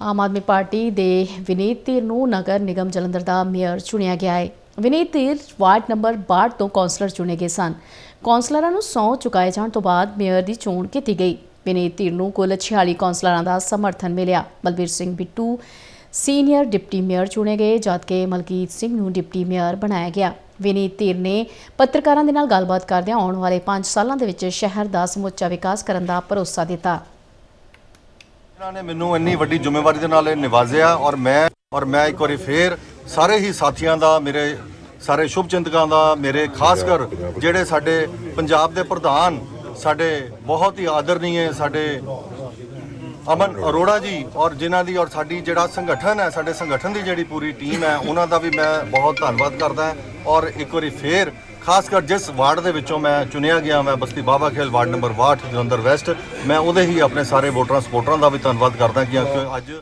Aam Aadmi party ਦੇ ਵਿਨੀਤ ਧੀਰ ਨੂੰ ਨਗਰ ਨਿਗਮ ਜਲੰਧਰ ਦਾ mayor ਚੁਣਿਆ ਗਿਆ ਹੈ। ਵਿਨੀਤ ਧੀਰ ਵਾਰਡ ਨੰਬਰ 62 ਤੋਂ ਕੌਂਸਲਰ ਚੁਣੇ ਗਏ ਸਨ। ਕੌਂਸਲਰਾਂ ਨੂੰ ਸਹੁੰ ਚੁਕਾਏ ਜਾਣ ਤੋਂ ਬਾਅਦ ਮੇਅਰ ਦੀ ਚੋਣ ਕੀਤੀ ਗਈ। ਵਿਨੀਤ ਧੀਰ ਨੂੰ ਕੁੱਲ 46 ਕੌਂਸਲਰਾਂ ਦਾ ਸਮਰਥਨ ਮਿਲਿਆ। Balbir Singh Bittu, senior deputy mayor ਚੁਣੇ ਗਏ, ਜਦਕਿ ਮਲਕੀਤ ਸਿੰਘ ਨੂੰ ਡਿਪਟੀ ਮੇਅਰ ਬਣਾਇਆ ਗਿਆ। ਵਿਨੀਤ ਧੀਰ ਨੇ ਪੱਤਰਕਾਰਾਂ ਦੇ ਨਾਲ ਗੱਲਬਾਤ ਕਰਦਿਆਂ ਆਉਣ ਵਾਲੇ 5 ਸਾਲਾਂ ਦੇ ਵਿੱਚ ਸ਼ਹਿਰ ਦਾ ਸਮੁੱਚਾ ਵਿਕਾਸ ਕਰਨ ਦਾ ਭਰੋਸਾ ਦਿੱਤਾ। ਇਹਨਾਂ ਨੇ ਮੈਨੂੰ ਇੰਨੀ ਵੱਡੀ ਜ਼ਿੰਮੇਵਾਰੀ ਦੇ ਨਾਲ ਇਹ ਨਿਵਾਜ਼ਿਆ ਔਰ ਮੈਂ ਔਰ ਮੈਂ ਇੱਕ ਵਾਰੀ ਫੇਰ ਸਾਰੇ ਹੀ ਸਾਥੀਆਂ ਦਾ, ਮੇਰੇ ਸਾਰੇ ਸ਼ੁਭ ਚਿੰਤਕਾਂ ਦਾ, ਮੇਰੇ ਖਾਸ ਕਰ ਜਿਹੜੇ ਸਾਡੇ ਪੰਜਾਬ ਦੇ ਪ੍ਰਧਾਨ, ਸਾਡੇ ਬਹੁਤ ਹੀ ਆਦਰਨੀਏ, ਸਾਡੇ ਅਮਨ ਅਰੋੜਾ ਜੀ ਔਰ ਜਿਨ੍ਹਾਂ ਦੀ ਔਰ ਸਾਡੀ ਜਿਹੜਾ ਸੰਗਠਨ ਹੈ, ਸਾਡੇ ਸੰਗਠਨ ਦੀ ਜਿਹੜੀ ਪੂਰੀ ਟੀਮ ਹੈ, ਉਹਨਾਂ ਦਾ ਵੀ ਮੈਂ ਬਹੁਤ ਧੰਨਵਾਦ ਕਰਦਾ। ਔਰ ਇੱਕ ਵਾਰੀ ਫੇਰ, ਖਾਸ ਕਰ ਜਿਸ ਵਾਰਡ ਦੇ ਵਿੱਚੋਂ ਮੈਂ ਚੁਣਿਆ ਗਿਆ, ਮੈਂ ਬਸਤੀ ਬਾਬਾ ਖੇਲ ਵਾਰਡ ਨੰਬਰ 62 ਜਲੰਧਰ ਵੈਸਟ, ਮੈਂ ਉਹਦੇ ਹੀ ਆਪਣੇ ਸਾਰੇ ਵੋਟਰਾਂ ਸਪੋਰਟਰਾਂ ਦਾ ਵੀ ਧੰਨਵਾਦ ਕਰਦਾ ਕਿ ਅੱਜ